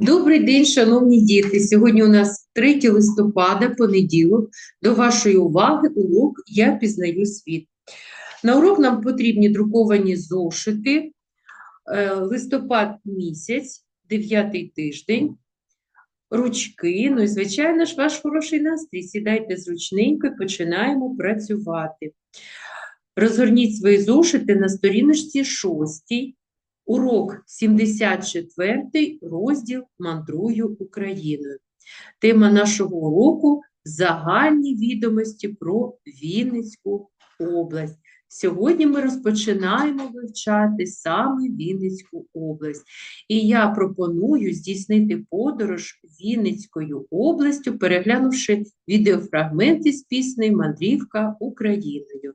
Добрий день, шановні діти. Сьогодні у нас 3 листопада, понеділок. До вашої уваги урок Я пізнаю світ. На урок нам потрібні друковані зошити, е, листопад місяць, 9 тиждень, ручки. Ну і, звичайно ж, ваш хороший настрій. Сідайте зручненько і починаємо працювати. Розгорніть свої зошити на сторіночці 6. Урок 74, розділ Мандрую Україною. Тема нашого уроку загальні відомості про Вінницьку область. Сьогодні ми розпочинаємо вивчати саме Вінницьку область. І я пропоную здійснити подорож Вінницькою областю, переглянувши відеофрагменти з піснею Мандрівка Україною.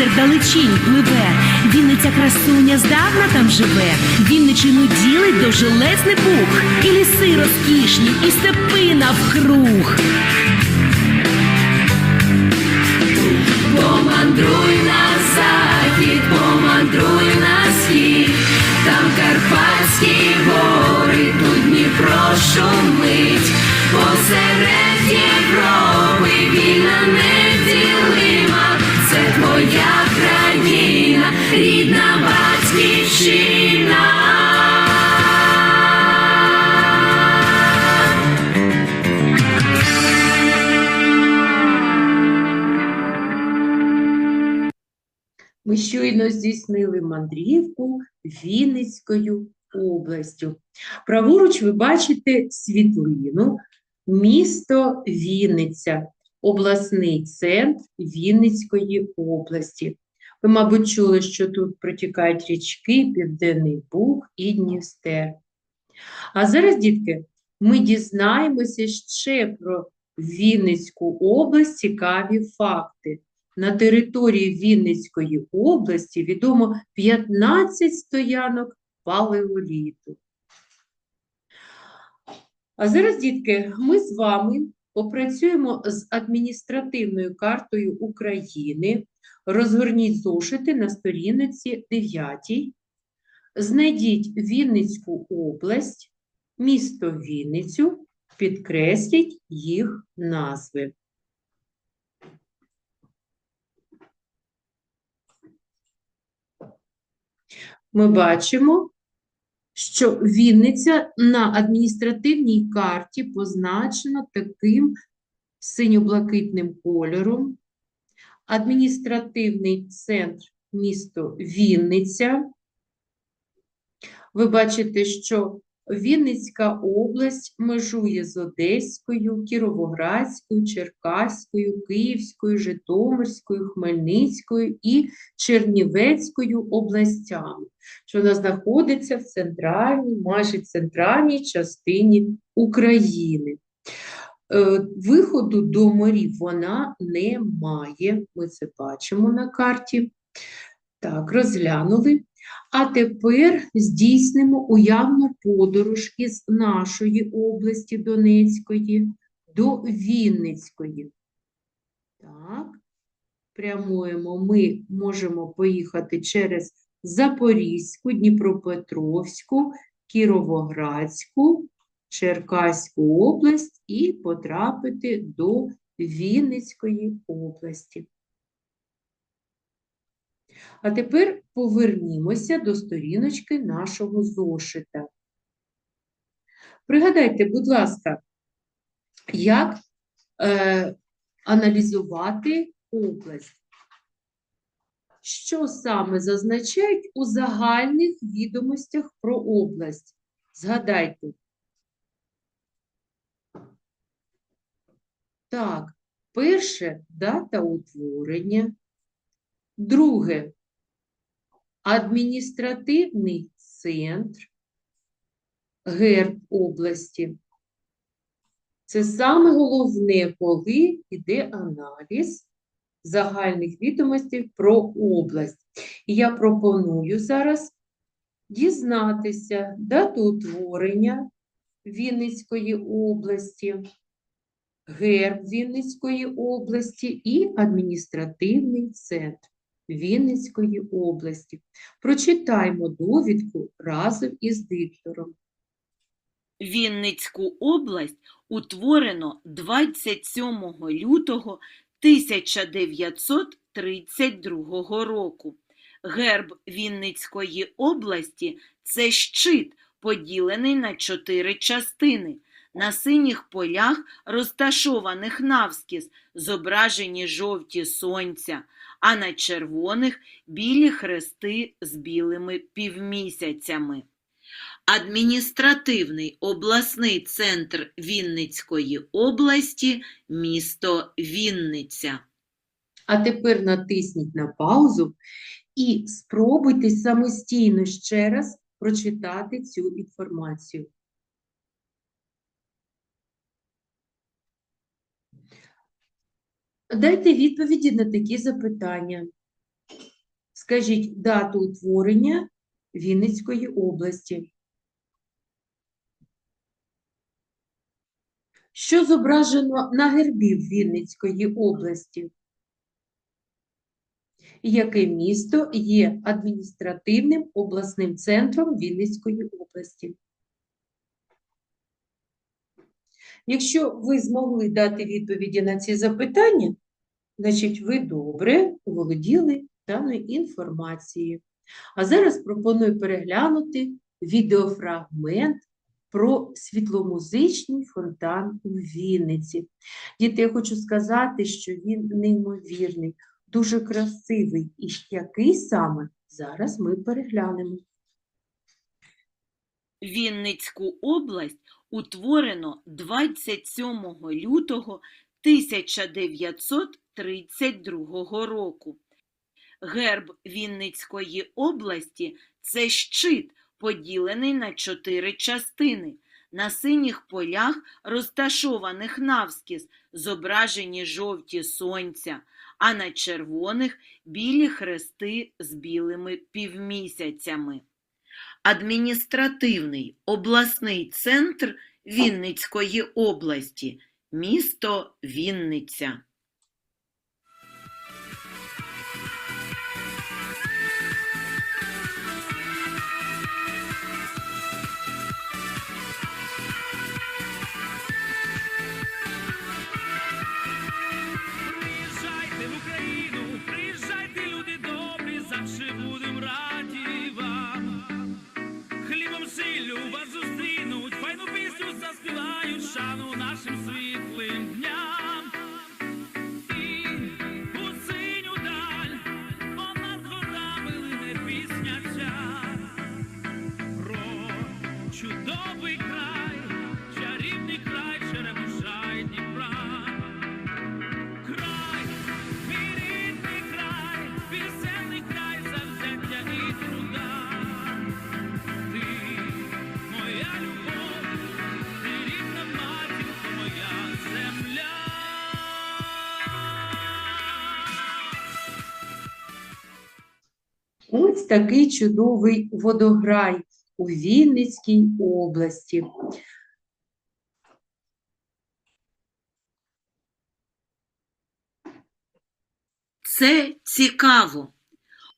Дністер далечінь пливе, Вінниця красуня здавна там живе, Вінничину ділить довжелезний пух, і ліси розкішні, і степи навкруг. Помандруй на захід, помандруй на схід, там Карпатські гори, тут Дніпро шумить, посеред Європи твоя країна, рідна батьківщина. Ми щойно здійснили мандрівку Вінницькою областю. Праворуч ви бачите світлину, місто Вінниця, обласний центр Вінницької області. Ви, мабуть, чули, що тут протікають річки Південний Буг і Дністер. А зараз, дітки, ми дізнаємося ще про Вінницьку область цікаві факти. На території Вінницької області відомо 15 стоянок палеоліту. А зараз, дітки, ми з вами попрацюємо з адміністративною картою України. Розгорніть зошити на сторінці 9. Знайдіть Вінницьку область, місто Вінницю, підкресліть їх назви. ми бачимо, що Вінниця на адміністративній карті позначена таким синьо-блакитним кольором. Адміністративний центр місто Вінниця. Ви бачите, що Вінницька область межує з Одеською, Кіровоградською, Черкаською, Київською, Житомирською, Хмельницькою і Чернівецькою областями, що вона знаходиться в центральній, майже центральній частині України. Е, Виходу до морів вона не має, ми це бачимо на карті. Так, розглянули. А тепер здійснимо уявну подорож із нашої області Донецької до Вінницької. Так, прямуємо, ми можемо поїхати через Запорізьку, Дніпропетровську, Кіровоградську, Черкаську область і потрапити до Вінницької області. А тепер повернімося до сторіночки нашого зошита. Пригадайте, будь ласка, як е, аналізувати область. Що саме зазначають у загальних відомостях про область? Згадайте. Так, перше дата утворення. Друге адміністративний центр. герб області. Це саме головне, коли йде аналіз загальних відомостей про область. І я пропоную зараз дізнатися дату утворення Вінницької області, герб Вінницької області і адміністративний центр Вінницької області. Прочитаймо довідку разом із диктором. Вінницьку область утворено 27 лютого 1932 року. Герб Вінницької області це щит, поділений на чотири частини. На синіх полях, розташованих навскіз, зображені жовті сонця, а на червоних білі хрести з білими півмісяцями. Адміністративний обласний центр Вінницької області місто Вінниця. А тепер натисніть на паузу і спробуйте самостійно ще раз прочитати цю інформацію. Дайте відповіді на такі запитання. Скажіть дату утворення Вінницької області. Що зображено на гербі Вінницької області? Яке місто є адміністративним обласним центром Вінницької області? Якщо ви змогли дати відповіді на ці запитання, значить ви добре володіли даною інформацією. А зараз пропоную переглянути відеофрагмент про світломузичний фонтан у Вінниці. Діти, я хочу сказати, що він неймовірний, дуже красивий. І який саме зараз ми переглянемо. Вінницьку область утворено 27 лютого 1932 року. Герб Вінницької області це щит, поділений на чотири частини. На синіх полях, розташованих навскіз, зображені жовті сонця, а на червоних білі хрести з білими півмісяцями. Адміністративний обласний центр Вінницької області, місто Вінниця. Такий чудовий водограй у Вінницькій області. Це цікаво.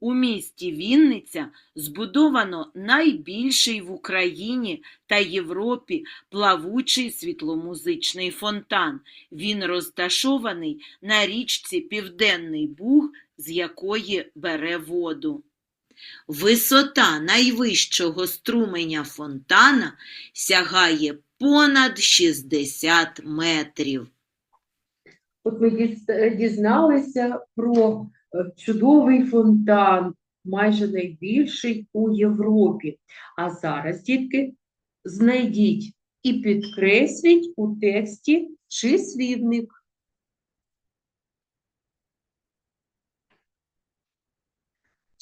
У місті Вінниця збудовано найбільший в Україні та Європі плавучий світломузичний фонтан. Він розташований на річці Південний Буг, з якої бере воду. Висота найвищого струменя фонтана сягає понад 60 метрів. От ми дізналися про е, чудовий фонтан, майже найбільший у Європі. А зараз, дітки, знайдіть і підкресліть у тексті числівник.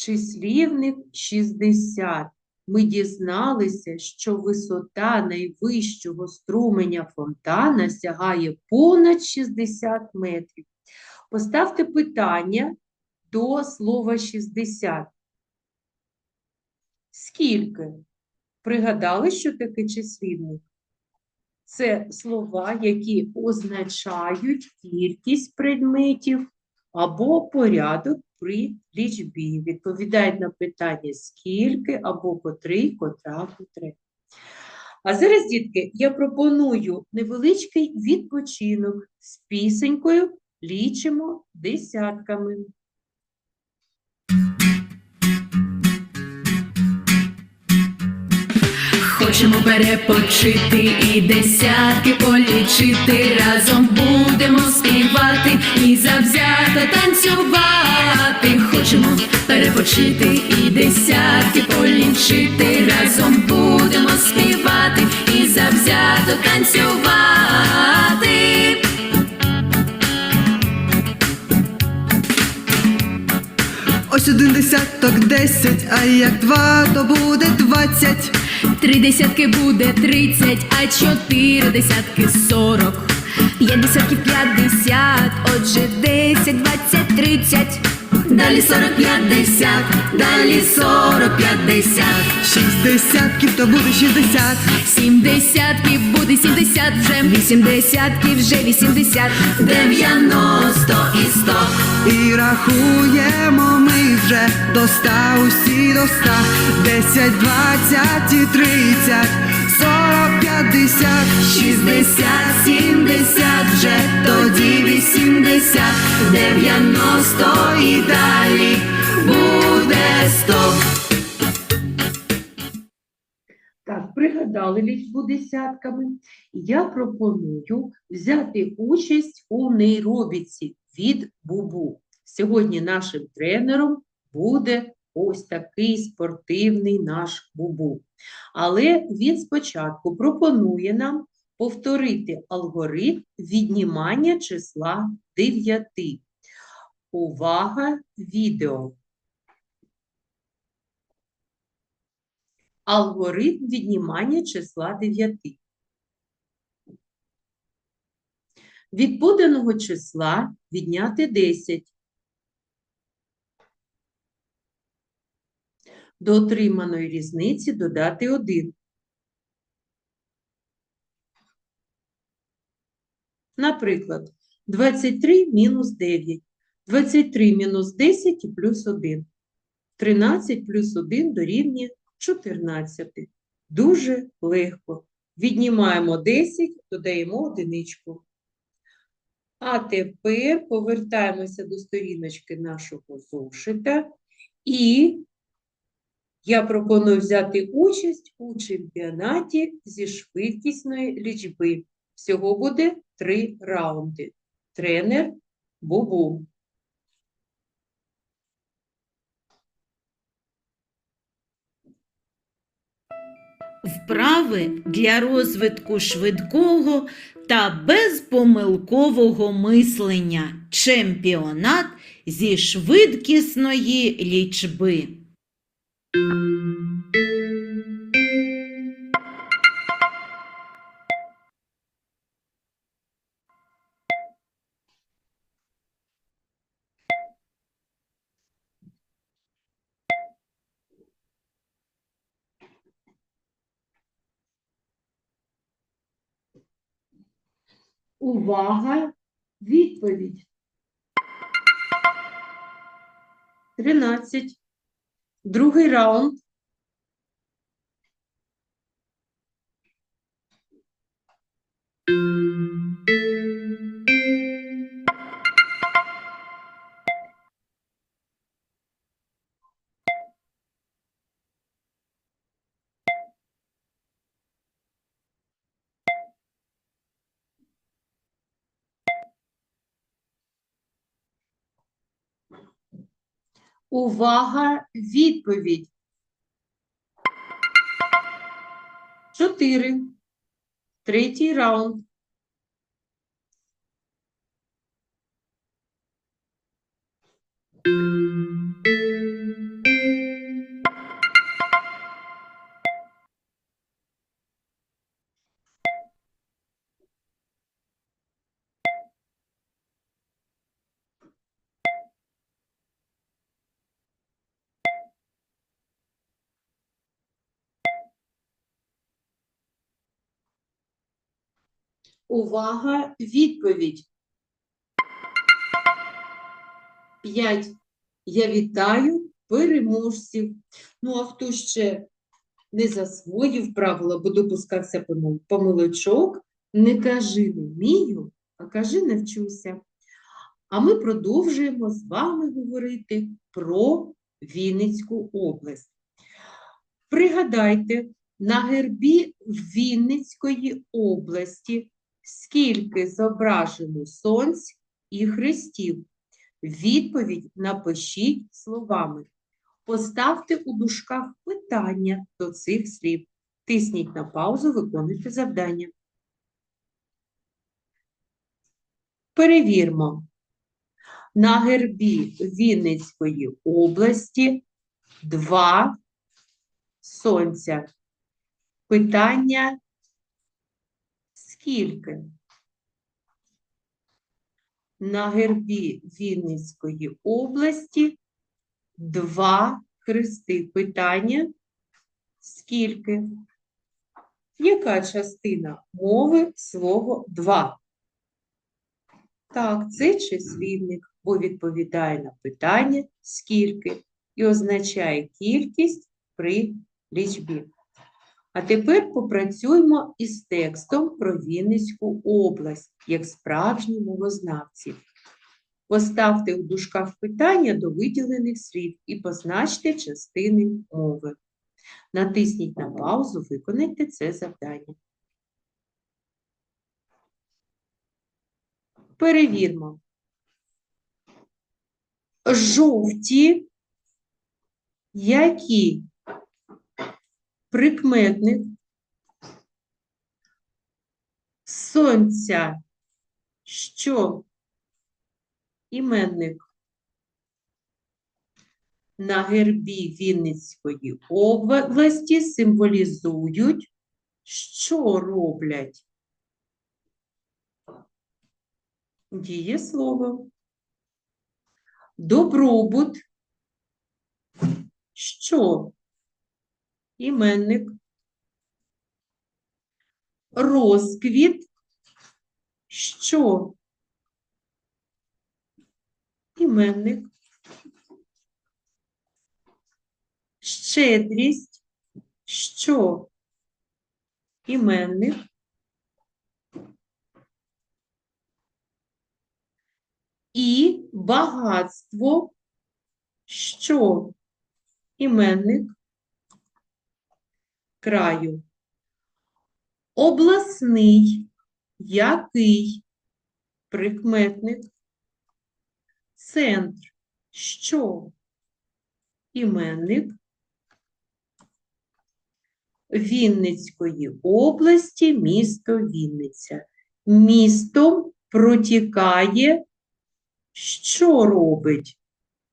Числівник 60. ми дізналися, що висота найвищого струменя фонтана сягає понад 60 метрів. Поставте питання до слова 60. Скільки? Пригадали, що таке числівник? Це слова, які означають кількість предметів або порядок при лічбі. Відповідають на питання скільки або котрий, котра, котре. А зараз, дітки, я пропоную невеличкий відпочинок з пісенькою лічимо десятками. Хочемо перепочити і десятки полічити. Разом будемо співати і завзято танцювати. Хочемо перепочити і десятки полічити. Разом будемо співати і завзято танцювати. Ось один десяток десять, а як два, то буде двадцять. Три десятки буде тридцять, а чотири десятки сорок. П'ять десятків п'ятдесят, отже десять, двадцять, тридцять. Далі сорок п'ятдесят, далі сорок п'ятдесят. Шість десятків, то буде шістдесят. Сім десятків буде сімдесят вже. Вісім десятків вже вісімдесят. Дев'яносто і сто. І рахуємо ми вже до ста, усі до ста. Десять, двадцять і тридцять, сорок, п'ятдесят. Шістдесят, сімдесят вже, тоді вісімдесят, дев'яносто і далі буде сто. Так, пригадали лічбу десятками. Я пропоную взяти участь у нейробіці від Бубу. Сьогодні нашим тренером буде ось такий спортивний наш Бубу. Але він спочатку пропонує нам повторити алгоритм віднімання числа 9. Увага, відео. Алгоритм віднімання числа 9. Від поданого числа відняти 10. До отриманої різниці додати 1. Наприклад, 23 мінус 9. 23 мінус 10 і плюс 1. 13 плюс 1 дорівнює 14. Дуже легко. Віднімаємо 10, додаємо одиничку. А тепер повертаємося до сторіночки нашого зошита. І я пропоную взяти участь у чемпіонаті зі швидкісної лічби. Всього буде три раунди. Тренер Бубу. Вправи для розвитку швидкого та безпомилкового мислення. Чемпіонат зі швидкісної лічби. Увага! Відповідь. 13. Другий раунд. Увага! Відповідь. 4. Третій раунд. Увага, відповідь. 5. Я вітаю переможців. Ну, а хто ще не засвоїв правила, бо допускався помилочок, не кажи не вмію, а кажи навчуся. А ми продовжуємо з вами говорити про Вінницьку область. Пригадайте, на гербі Вінницької області скільки зображено сонць і хрестів? Відповідь напишіть словами. Поставте у дужках питання до цих слів. Тисніть на паузу, виконуйте завдання. Перевірмо. На гербі Вінницької області два сонця. Питання скільки? На гербі Вінницької області два хрести. Питання скільки? Яка частина мови слово два? Так, це числівник, бо відповідає на питання скільки і означає кількість при лічбі. А тепер попрацюємо із текстом про Вінницьку область, як справжні мовознавці. Поставте у дужках питання до виділених слів і позначте частини мови. Натисніть на паузу, виконайте це завдання. Перевірмо. Жовті, які прикметник сонця, що? Іменник. На гербі Вінницької області символізують, що роблять. Дієслово. Добробут, що іменник, розквіт, що? Іменник, щедрість, що? Іменник, і багатство, що? Іменник краю. Обласний, який прикметник, центр, що іменник Вінницької області, місто Вінниця. Містом протікає, що робить?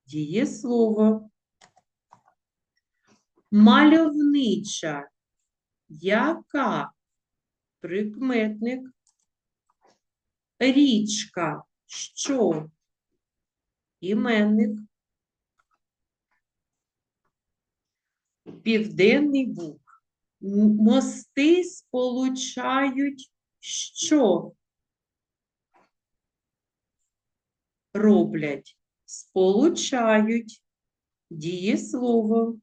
Дієслово. Мальовнича, яка прикметник, річка, що іменник, Південний Буг. Мости сполучають що? Роблять, сполучають дієслово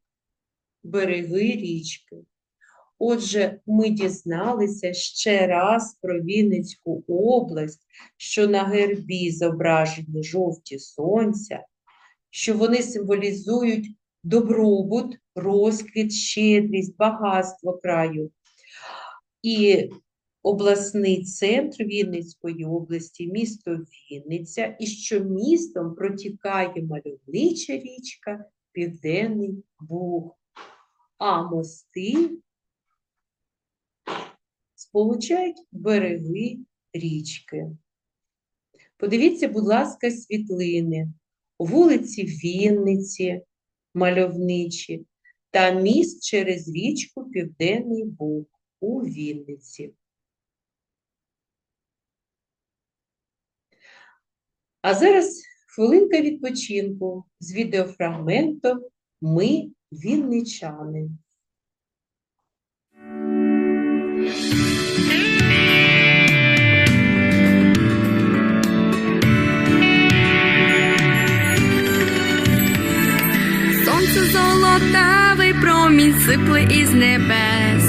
береги річки. Отже, ми дізналися ще раз про Вінницьку область, що на гербі зображені жовті сонця, що вони символізують добробут, розквіт, щедрість, багатство краю. І обласний центр Вінницької області, місто Вінниця, і що містом протікає мальовнича річка Південний Буг, а мости сполучають береги річки. Подивіться, будь ласка, світлини, вулиці Вінниці, мальовничі, та міст через річку Південний Буг у Вінниці. А зараз хвилинка відпочинку з відеофрагментом Ми вінничани. Золотавий промінь сипле із небес.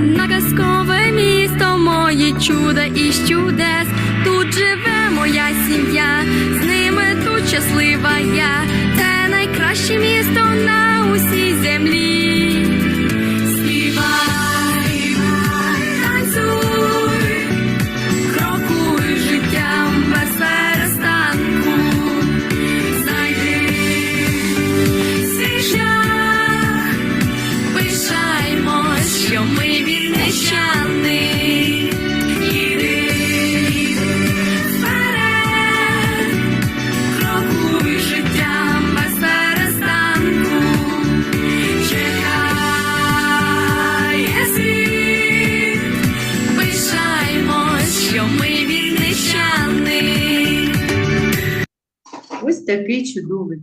На казкове місто моє чуда і чудес. Тут живе моя сім'я, з ними тут щаслива я. Це найкраще місто на усій землі.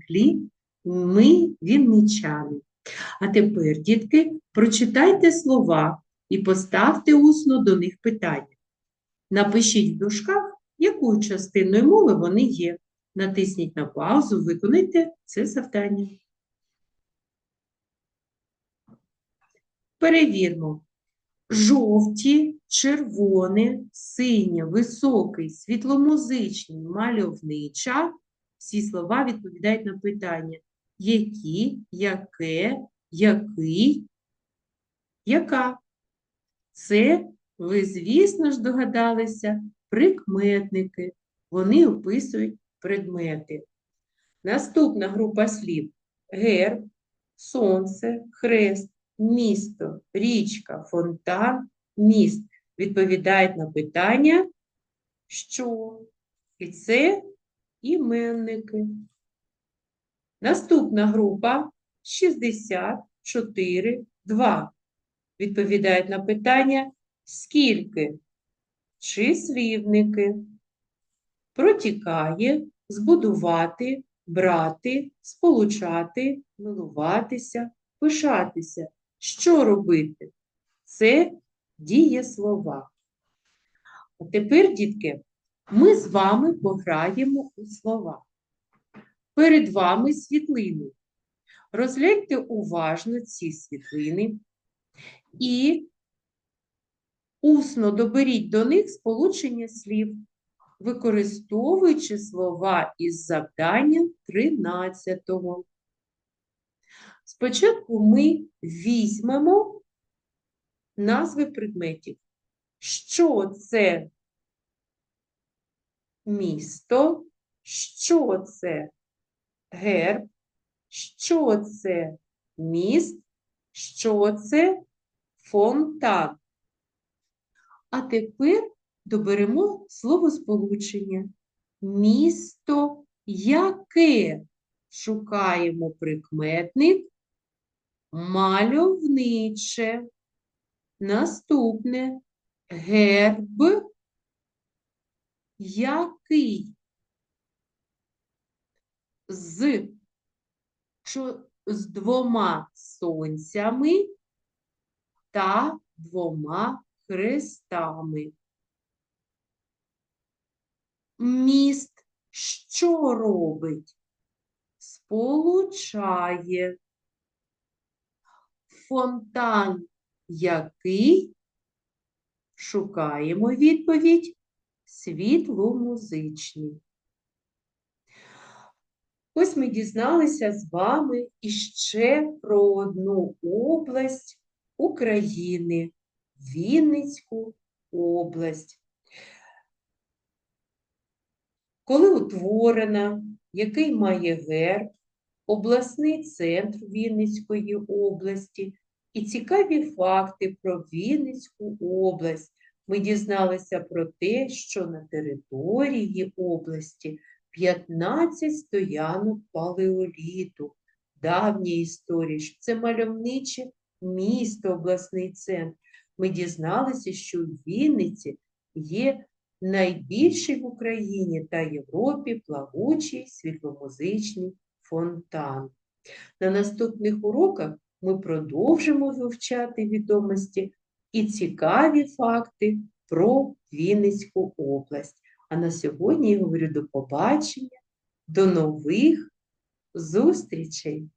Чудовий. Ми вінничани. А тепер, дітки, прочитайте слова і поставте усно до них питання. Напишіть в дужках, якою частиною мови вони є. Натисніть на паузу, виконайте це завдання. Перевірмо. Жовті, червоне, синє, високий, світломузичний, мальовнича. Всі слова відповідають на питання. Які, яке, який, яка. Це, ви, звісно ж, догадалися, прикметники. Вони описують предмети. Наступна група слів герб, сонце, хрест, місто, річка, фонтан, міст відповідають на питання, що? І це іменники. Наступна група 64, 2. Відповідають на питання скільки? Числівники. Протікає, збудувати, брати, сполучати, милуватися, пишатися. Що робити? Це дієслова. А тепер, дітки, ми з вами пограємо у слова. Перед вами світлини. Розгляньте уважно ці світлини і усно доберіть до них сполучення слів, використовуючи слова із завдання 13. Спочатку ми візьмемо назви предметів. Що це місто, що це? Герб, що це? Міст, що це? Фонтан. А тепер доберемо словосполучення. Місто яке? Шукаємо прикметник. Мальовниче. Наступне. Герб який з, з двома сонцями та двома хрестами. Міст що робить? Сполучає. Фонтан який? Шукаємо відповідь світломузичний. Ось ми дізналися з вами іще про одну область України Вінницьку область. Коли утворена, який має герб, обласний центр Вінницької області і цікаві факти про Вінницьку область. Ми дізналися про те, що на території області 15 стоянок палеоліту, давньої історії, що це мальовниче місто, обласний центр. Ми дізналися, що у Вінниці є найбільший в Україні та Європі плавучий світломузичний фонтан. На наступних уроках ми продовжимо вивчати відомості і цікаві факти про Вінницьку область. А на сьогодні я говорю до побачення, до нових зустрічей!